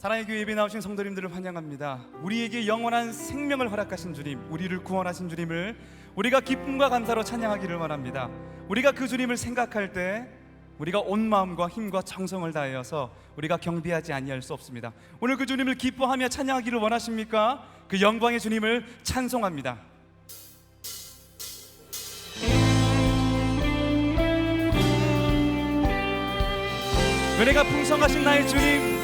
사랑의 교회 예배 나오신 성도님들을 환영합니다. 우리에게 영원한 생명을 허락하신 주님, 우리를 구원하신 주님을 우리가 기쁨과 감사로 찬양하기를 원합니다. 우리가 그 주님을 생각할 때 우리가 온 마음과 힘과 정성을 다하여서 우리가 경배하지 아니할 수 없습니다. 오늘 그 주님을 기뻐하며 찬양하기를 원하십니까? 그 영광의 주님을 찬송합니다. 은혜가 풍성하신 나의 주님,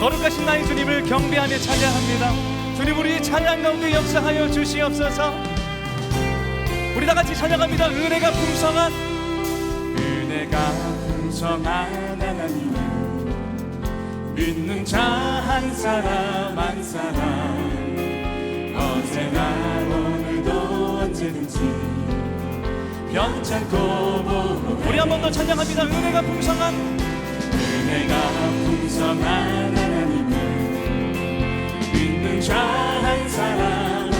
거룩하신 나의 주님을 경배하며 찬양합니다. 주님 우리 찬양 가운데 역사하여 주시옵소서. 우리 다 같이 찬양합니다. 은혜가 풍성한 은혜가 풍성한 하나님 믿는 자 한 사람 한 사람 언제나 오늘도 언제든지 변찮고 우리 한 번 더 찬양합니다. 은혜가 풍성한 은혜가 풍성한 하나님을 믿는 자한 사람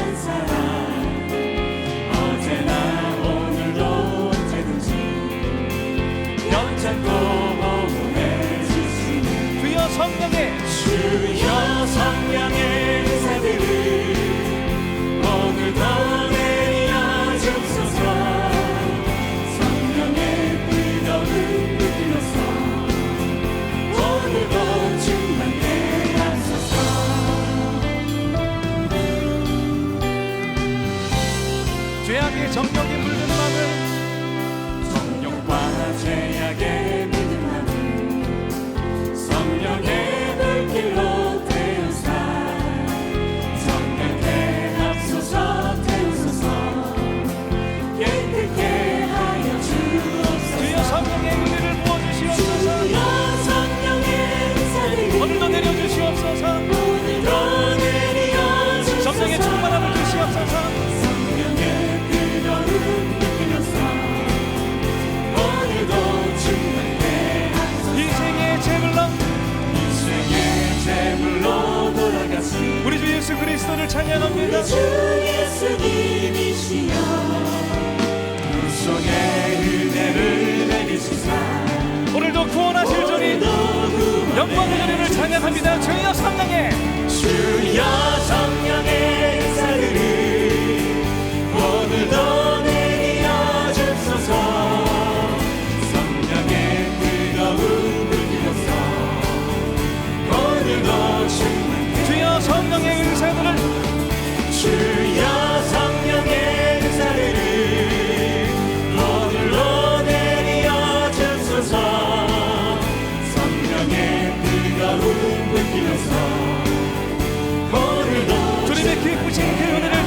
죄악의 정령이 물든 마음을 정령과 죄악의 예수 그리스도를 찬양합니다. 주 예수님이시여 물속의 은혜를 내게 주사 오늘도 구원하실 주님 영광의 은혜를 찬양합니다. 주여 성령의 주여 성령의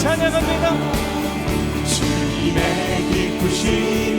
찬양합니다. 주님의 기쁘신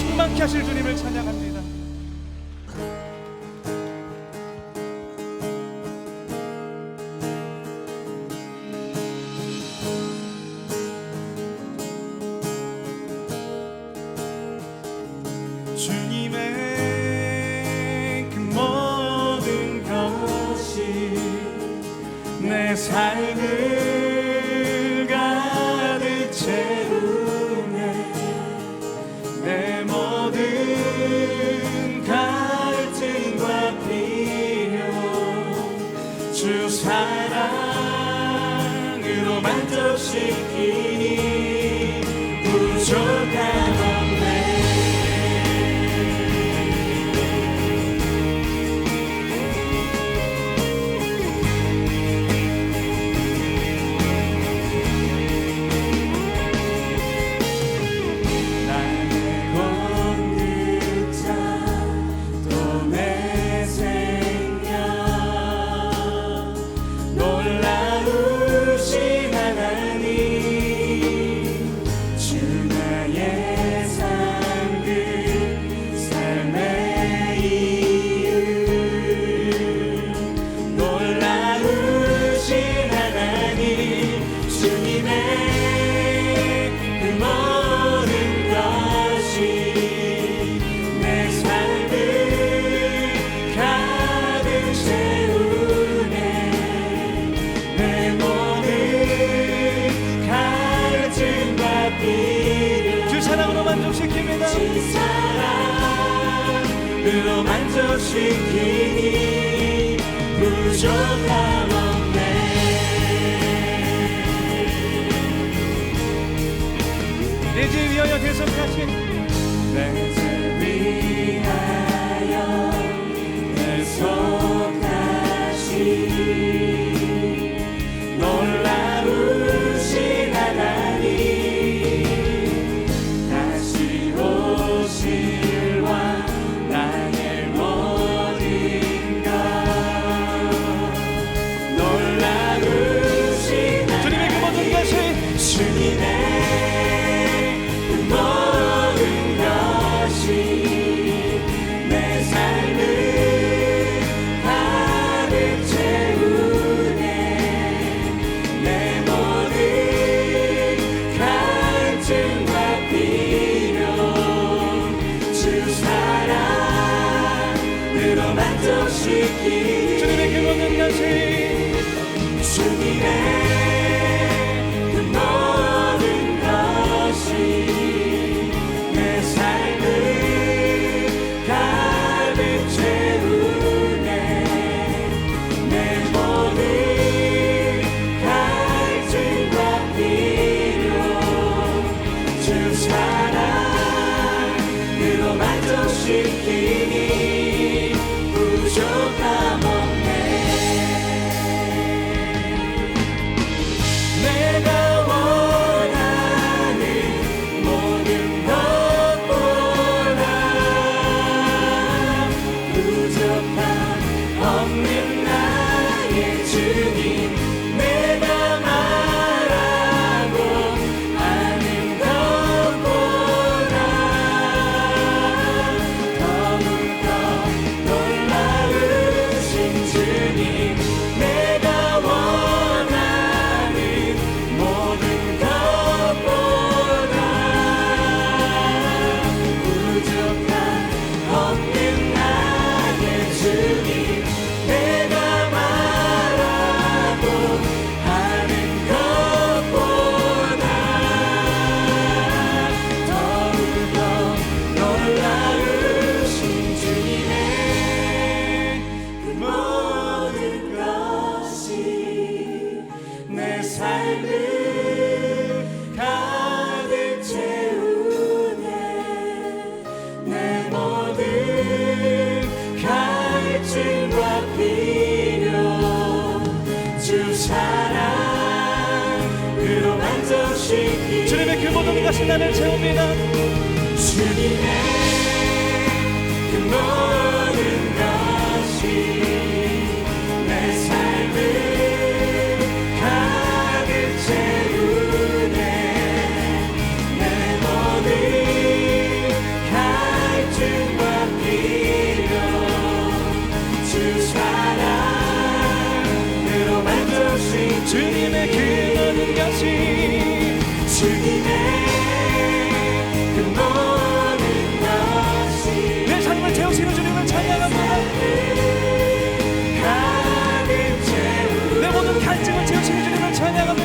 충만케 하실 주님을 찬양합니다 주 사랑으로 만족시키니 부족한 시키니 부족함 없네. 내집 위하여 대속하신 내집 위하여 대속하신 만족시키니 주님의 그 모든 것이 주님의 그로 만족시키니.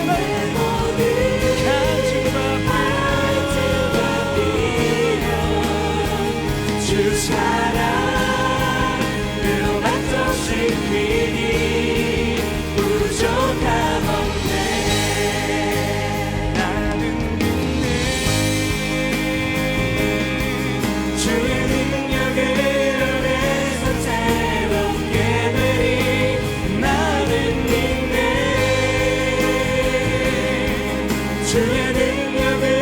name every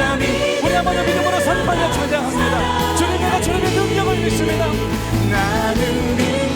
우리 한번 믿음으로 선발려 찬양합니다. 주님 내가 주님의 능력을 믿습니다. 나는 믿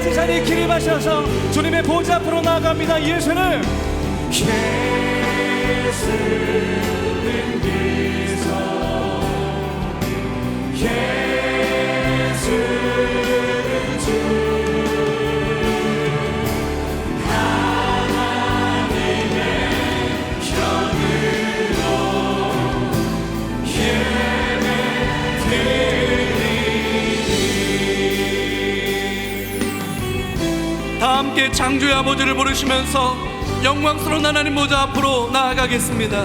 같이 자리에 기립하셔서 주님의 보좌 앞으로 나아갑니다. 예수는 예수는 그리스도 예수는 주 함께 창조의 아버지를 부르시면서 영광스러운 하나님 보좌 앞으로 나아가겠습니다.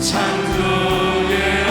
아버지